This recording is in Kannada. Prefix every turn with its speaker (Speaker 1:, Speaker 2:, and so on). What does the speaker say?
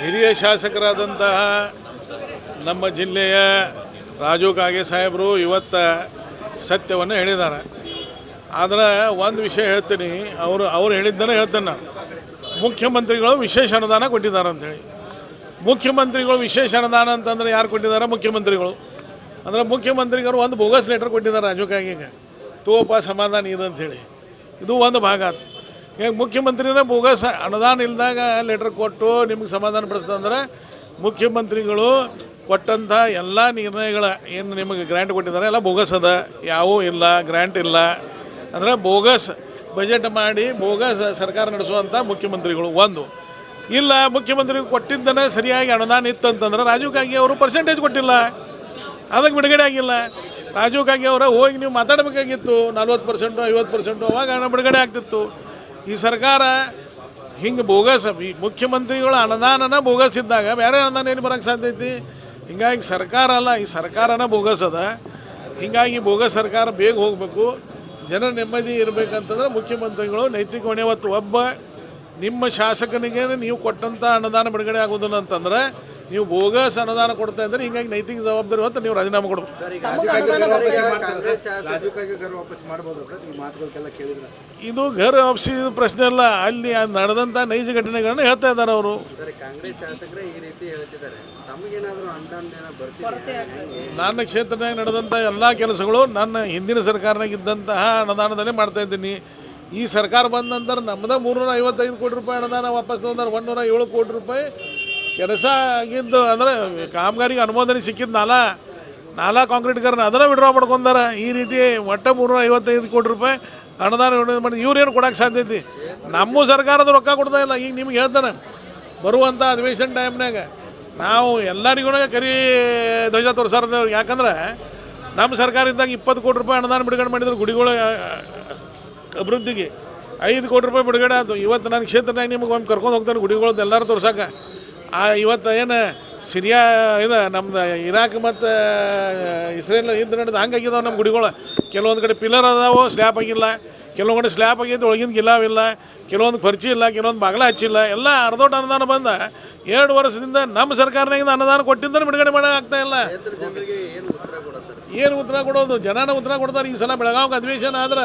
Speaker 1: ಹಿರಿಯ ಶಾಸಕರಾದಂತಹ ನಮ್ಮ ಜಿಲ್ಲೆಯ ರಾಜು ಕಾಗೆ ಸಾಹೇಬರು ಇವತ್ತು ಸತ್ಯವನ್ನು ಹೇಳಿದ್ದಾರೆ. ಆದರೆ ಒಂದು ವಿಷಯ ಹೇಳ್ತೀನಿ, ಅವರು ಅವ್ರು ಹೇಳಿದ್ದನ್ನು ಹೇಳ್ತೇನೆ ನಾನು. ಮುಖ್ಯಮಂತ್ರಿಗಳು ವಿಶೇಷ ಅನುದಾನ ಕೊಟ್ಟಿದ್ದಾರೆ ಅಂಥೇಳಿ ಮುಖ್ಯಮಂತ್ರಿಗಳು ವಿಶೇಷ ಅನುದಾನ ಅಂತಂದ್ರೆ ಯಾರು ಕೊಟ್ಟಿದ್ದಾರೆ? ಮುಖ್ಯಮಂತ್ರಿಗಳು. ಅಂದ್ರೆ ಮುಖ್ಯಮಂತ್ರಿಗಳು ಒಂದು ಬೋಗಸ್ ಲೆಟರ್ ಕೊಟ್ಟಿದ್ದಾರೆ ರಾಜು ಕಾಗೆಗೆ. ತೋಪ ಸಮಾಧಾನ ಇದು ಅಂಥೇಳಿ ಇದು ಒಂದು ಭಾಗ. ಈಗ ಮುಖ್ಯಮಂತ್ರಿನೇ ಬೋಗಸ್ ಅನುದಾನ ಇಲ್ದಾಗ ಲೆಟ್ರ್ ಕೊಟ್ಟು ನಿಮ್ಗೆ ಸಮಾಧಾನ ಪಡಿಸ್ತಂದ್ರೆ ಮುಖ್ಯಮಂತ್ರಿಗಳು ಕೊಟ್ಟಂಥ ಎಲ್ಲ ನಿರ್ಣಯಗಳ ಏನು ನಿಮಗೆ ಗ್ರ್ಯಾಂಟ್ ಕೊಟ್ಟಿದ್ದಾರೆ, ಎಲ್ಲ ಬೋಗಸ್ ಅದ. ಯಾವೂ ಇಲ್ಲ, ಗ್ರ್ಯಾಂಟ್ ಇಲ್ಲ. ಅಂದರೆ ಬೋಗಸ್ ಬಜೆಟ್ ಮಾಡಿ ಬೋಗಸ್ ಸರ್ಕಾರ ನಡೆಸುವಂಥ ಮುಖ್ಯಮಂತ್ರಿಗಳು ಒಂದು. ಇಲ್ಲ, ಮುಖ್ಯಮಂತ್ರಿ ಕೊಟ್ಟಿದ್ದನೇ ಸರಿಯಾಗಿ ಅನುದಾನ ಇತ್ತಂತಂದ್ರೆ ರಾಜೀವ್ ಗಾಂಧಿ ಅವರು ಪರ್ಸೆಂಟೇಜ್ ಕೊಟ್ಟಿಲ್ಲ. ಅದಕ್ಕೆ ಬಿಡುಗಡೆ ಆಗಿಲ್ಲ. ರಾಜೀವ್ ಗಾಂಧಿ ಅವರ ಹೋಗಿ ನೀವು ಮಾತಾಡಬೇಕಾಗಿತ್ತು. ನಲ್ವತ್ತು ಪರ್ಸೆಂಟು ಐವತ್ತು ಪರ್ಸೆಂಟು ಅವಾಗ ಬಿಡುಗಡೆ ಆಗ್ತಿತ್ತು. ಈ ಸರ್ಕಾರ ಹಿಂಗೆ ಬೋಗಸ್, ಈ ಮುಖ್ಯಮಂತ್ರಿಗಳ ಅನುದಾನನ ಬೋಗಸ್ ಇದ್ದಾಗ ಬೇರೆ ಅನುದಾನ ಏನು ಬರೋಕ್ಕೆ ಸಾಧ್ಯ ಐತಿ? ಹಿಂಗಾಗಿ ಸರ್ಕಾರ ಅಲ್ಲ, ಈ ಸರ್ಕಾರನ ಬೋಗಸ್ ಅದ. ಹಿಂಗಾಗಿ ಬೋಗಸ್ ಸರ್ಕಾರ ಬೇಗ ಹೋಗಬೇಕು. ಜನ ನೆಮ್ಮದಿ ಇರಬೇಕಂತಂದ್ರೆ ಮುಖ್ಯಮಂತ್ರಿಗಳು ನೈತಿಕ ಹೊಣೆ ಒಬ್ಬ ನಿಮ್ಮ ಶಾಸಕನಿಗೆ ನೀವು ಕೊಟ್ಟಂಥ ಅನುದಾನ ಬಿಡುಗಡೆ ಆಗೋದಿಲ್ಲ ಅಂತಂದ್ರೆ ನೀವು ಬೋಗಸ್ ಅನುದಾನ ಕೊಡ್ತಾ ಇದ್ರೆ ಹಿಂಗಾಗಿ ನೈತಿಕ ಜವಾಬ್ದಾರಿ ಹೊತ್ತು ನೀವು ರಾಜೀನಾಮೆ ಕೊಡ್ಬೇಕು. ಇದು ಘರ್ ವಾಪಸಿ ಪ್ರಶ್ನೆ ಅಲ್ಲ. ಅಲ್ಲಿ ನಡೆದಂತ ನೈಜ ಘಟನೆಗಳನ್ನ ಹೇಳ್ತಾ ಇದ್ದಾರೆ ಅವರು.
Speaker 2: ಸರಿ ಕಾಂಗ್ರೆಸ್ ಶಾಸಕರೇ ಈ ರೀತಿ ಹೇಳ್ತಿದ್ದಾರೆ. ತಮಗೇನಾದ್ರೂ ಅನುದಾನ ಏನೋ ಬರ್ತಿದೆ
Speaker 1: ನನ್ನ ಕ್ಷೇತ್ರದಾಗ ನಡೆದಂಥ ಎಲ್ಲ ಕೆಲಸಗಳು ನನ್ನ ಹಿಂದಿನ ಸರ್ಕಾರನಾಗ ಇದ್ದಂತಹ ಅನುದಾನದಲ್ಲೇ ಮಾಡ್ತಾ ಇದ್ದೀನಿ. ಈ ಸರ್ಕಾರ ಬಂದ ನಂತರ ನಮ್ಮದ ಮೂರ್ನೂರ ಐವತ್ತೈದು ಕೋಟಿ ರೂಪಾಯಿ ಅನುದಾನ ವಾಪಸ್ ತೊಗೊಂಡ್ರೆ ಒಂದೂರ ಏಳು ಕೋಟಿ ರೂಪಾಯಿ ಕೆಲಸ ಆಗಿದ್ದು ಅಂದರೆ ಕಾಮಗಾರಿಗೆ ಅನುಮೋದನೆ ಸಿಕ್ಕಿದ್ದು ನಾಲಾ ನಾಲಾ ಕಾಂಕ್ರೀಟ್ಗಾರನ ಅದನ್ನು ವಿಡ್ರಾ ಮಾಡ್ಕೊಂಡಾರ. ಈ ರೀತಿ ಒಟ್ಟ ಮೂರ್ನೂರ ಐವತ್ತೈದು ಕೋಟಿ ರೂಪಾಯಿ ಅನುದಾನ ಮಾಡಿ ಇವ್ರೇನು ಕೊಡೋಕೆ ಸಾಧ್ಯ ಐತಿ? ನಮ್ಮ ಸರ್ಕಾರದ ರೊಕ್ಕ ಕೊಡ್ತಾ ಇಲ್ಲ. ಈಗ ನಿಮ್ಗೆ ಹೇಳ್ತಾನೆ ಬರುವಂಥ ಅಧಿವೇಶನ ಟೈಮ್ನಾಗ ನಾವು ಎಲ್ಲರಿಗೂ ಕರಿ ಧ್ವಜ ತೋರಿಸಾರ ಯಾಕಂದ್ರೆ ನಮ್ಮ ಸರ್ಕಾರ ಇದ್ದಾಗ ಇಪ್ಪತ್ತು ಕೋಟಿ ರೂಪಾಯಿ ಅನುದಾನ ಬಿಡುಗಡೆ ಮಾಡಿದ್ರು ಗುಡಿಗಳ ಅಭಿವೃದ್ಧಿಗೆ. ಐದು ಕೋಟಿ ರೂಪಾಯಿ ಬಿಡುಗಡೆ ಆಯಿತು. ಇವತ್ತು ನನ್ನ ಕ್ಷೇತ್ರದಾಗ ನಿಮಗೆ ಒಮ್ಮೆ ಕರ್ಕೊಂಡು ಹೋಗ್ತಾನೆ ಗುಡಿಗಳದ್ದು ಎಲ್ಲರೂ ತೋರ್ಸಕ್ಕೆ ಆ ಇವತ್ತು ಏನು ಸಿರಿಯಾ ಇದು ನಮ್ದು ಇರಾಕ್ ಮತ್ತು ಇಸ್ರೇಲ್ ಇದು ನಡೆದು ಹಂಗಾಗಿದಾವೆ ನಮ್ಮ ಗುಡಿಗಳು. ಕೆಲವೊಂದು ಕಡೆ ಪಿಲ್ಲರ್ ಅದಾವು ಸ್ಲ್ಯಾಪ್ ಆಗಿಲ್ಲ. ಕೆಲವೊಂದು ಕಡೆ ಸ್ಲ್ಯಾಪ್ ಆಗಿದ್ದು ಒಳಗಿಂದ ಗಿಲಾವಿಲ್ಲ ಕೆಲವೊಂದು ಖರ್ಚಿ ಇಲ್ಲ ಕೆಲವೊಂದು ಬಾಗಿಲ ಹಚ್ಚಿಲ್ಲ. ಎಲ್ಲ ಅರ್ಧೋಟ ಅನುದಾನ ಬಂದ. ಎರಡು ವರ್ಷದಿಂದ ನಮ್ಮ ಸರ್ಕಾರನಾಗಿಂದ ಅನುದಾನ ಕೊಟ್ಟಿದ್ದನ್ನು ಬಿಡುಗಡೆ ಮಾಡೋಕ್ಕಾಗ್ತಾ ಇಲ್ಲ. ಏನು ಉತ್ತರ ಕೊಡೋದು? ಜನನ ಉತ್ತರ ಕೊಡ್ತಾರೆ. ಈ ಸಲ ಬೆಳಗಾವಿಗೆ ಅಧಿವೇಶನ ಆದ್ರೆ